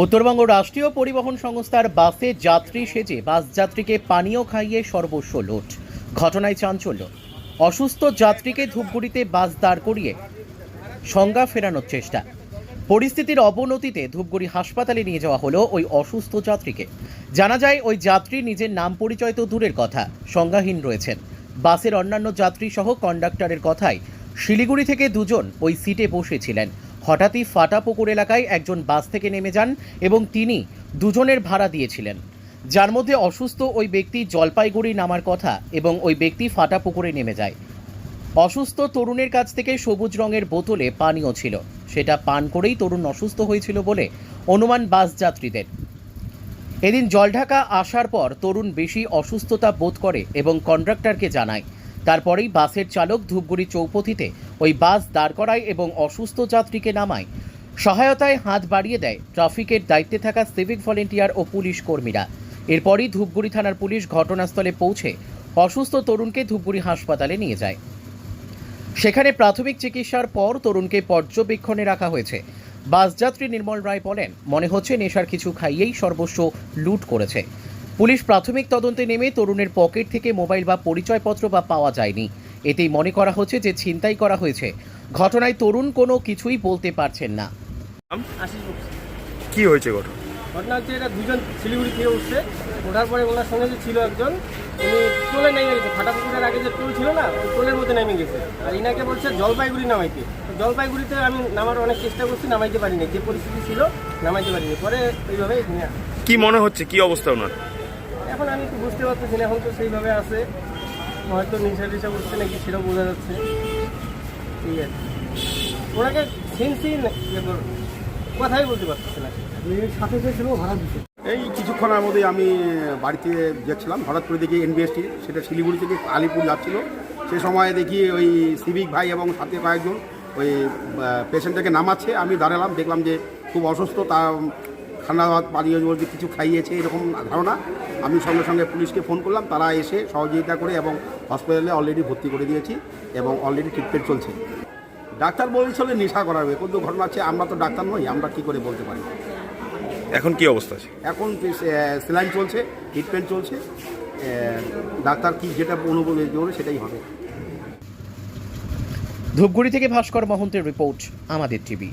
উত্তরবঙ্গ রাষ্ট্রীয় পরিবহন সংস্থার বাসে যাত্রী সেজে বাস যাত্রীকে পানীয় খাইয়ে সর্বস্ব লুট। ঘটনায় চাঞ্চল্য। অসুস্থ যাত্রীকে ধূপগুড়িতে বাস দাঁড় করিয়ে সংজ্ঞা ফেরানোর চেষ্টা। পরিস্থিতির অবনতিতে ধূপগুড়ি হাসপাতালে নিয়ে যাওয়া হলো ওই অসুস্থ যাত্রীকে। জানা যায়, ওই যাত্রী নিজের নাম পরিচয় তো দূরের কথা, সংজ্ঞাহীন রয়েছেন। বাসের অন্যান্য যাত্রী সহ কন্ডাক্টরের কথায় শিলিগুড়ি থেকে দুজন ওই সিটে বসেছিলেন। হঠাৎই ফাটা পুকুর এলাকায় একজন বাস থেকে নেমে যান এবং তিনি দুজনের ভাড়া দিয়েছিলেন। যার মধ্যে অসুস্থ ওই ব্যক্তি জলপাইগুড়ি নামার কথা এবং ওই ব্যক্তি ফাটা পুকুরে নেমে যায়। অসুস্থ তরুণের কাছ থেকে সবুজ রঙের বোতলে পানীয় ছিল। সেটা পান করেই তরুণ অসুস্থ হয়েছিল বলে অনুমান বাস যাত্রীদের। এদিন জলঢাকা আসার পর তরুণ বেশি অসুস্থতা বোধ করে এবং কন্ডাক্টরকে জানায়। তারপরেই বাসের চালক ধূপগুড়ি চৌপথিতে ওই বাস দাঁড় করায় এবং অসুস্থ যাত্রীকে নামায়। সহায়তায় হাত বাড়িয়ে দেয় ট্রাফিকের দায়িত্বে থাকা সিভিক ভলেন্টিয়ার ও পুলিশ কর্মীরা। এরপরই ধূপগুড়ি থানার পুলিশ ঘটনাস্থলে পৌঁছে অসুস্থ তরুণকে ধূপগুড়ি হাসপাতালে নিয়ে যায়। সেখানে প্রাথমিক চিকিৎসার পর তরুণকে পর্যবেক্ষণে রাখা হয়েছে। বাসযাত্রী নির্মল রায় বলেন, মনে হচ্ছে নেশার কিছু খাইয়েই সর্বস্ব লুট করেছে। পুলিশ প্রাথমিক তদন্তে নেমে তরুণের পকেট থেকে মোবাইল বা পরিচয়পত্র বা পাওয়া যায়নি। এতেই মনে করা হচ্ছে যে ছিনতাই করা হয়েছে। ঘটনায় তরুণ কোনো কিছুই বলতে পারছেন না। আশিস বক্সি। কি হয়েছে ঘটনা? ঘটনা হচ্ছে এটা দুজন শিলিগুড়ি থেকে উঠছে। ওঠার পরে ওনার সঙ্গে যে ছিল একজন উনি টোলে নেমে গেছে। ফাটাপুকুরের আগে যে টোল ছিল না ওই টোলের মধ্যে নেমে গেছে। আর ইনাকে বলছে জলপাইগুড়ি নামাইতে। তো জলপাইগুড়িতে আমি নামার অনেক চেষ্টা করছি নামাইতে পারিনি। যে পরিস্থিতি ছিল নামাইতে পারিনি। পরে এইভাবে এখানে কি মনে হচ্ছে? কি অবস্থা ওনার? এখন আমি একটু বুঝতে পারতেছি না এখন তো সেইভাবে আছে। হয়তো নেশা টেশা করছে নাকি সেটাও বোঝা যাচ্ছে। ঠিক আছে ওনাকে সেন্সি কথাই বলতে পারতেছে না। সাথে যে ছিল ভাড়া দিচ্ছে। এই কিছুক্ষণের মধ্যে আমি বাড়িতে যাচ্ছিলাম হঠাৎ করে দেখি এনবিএসটি সেটা শিলিগুড়ি থেকে আলিপুর যাচ্ছিল। সে সময় দেখি ওই সিভিক ভাই এবং সাথে কয়েকজন ওই পেশেন্টটাকে নামাচ্ছে। আমি দাঁড়ালাম দেখলাম যে খুব অসুস্থ তা ঠান্ডা পানীয় বলতে কিছু খাইয়েছে এরকম ধারণা। আমি সঙ্গে সঙ্গে পুলিশকে ফোন করলাম তারা এসে সহযোগিতা করে এবং হসপিটালে অলরেডি ভর্তি করে দিয়েছি এবং অলরেডি ট্রিটমেন্ট চলছে। ডাক্তার বলেছিল নেশা করাবে কিন্তু ঘটনা আছে আমরা তো ডাক্তার নই আমরা কী করে বলতে পারি? এখন কি অবস্থা আছে? এখন সেলাইন চলছে ট্রিটমেন্ট চলছে ডাক্তার কি যেটা অনুভব করবে সেটাই হবে। ধূপগুড়ি থেকে ভাস্কর মহন্তের রিপোর্ট আমাদের টিভি।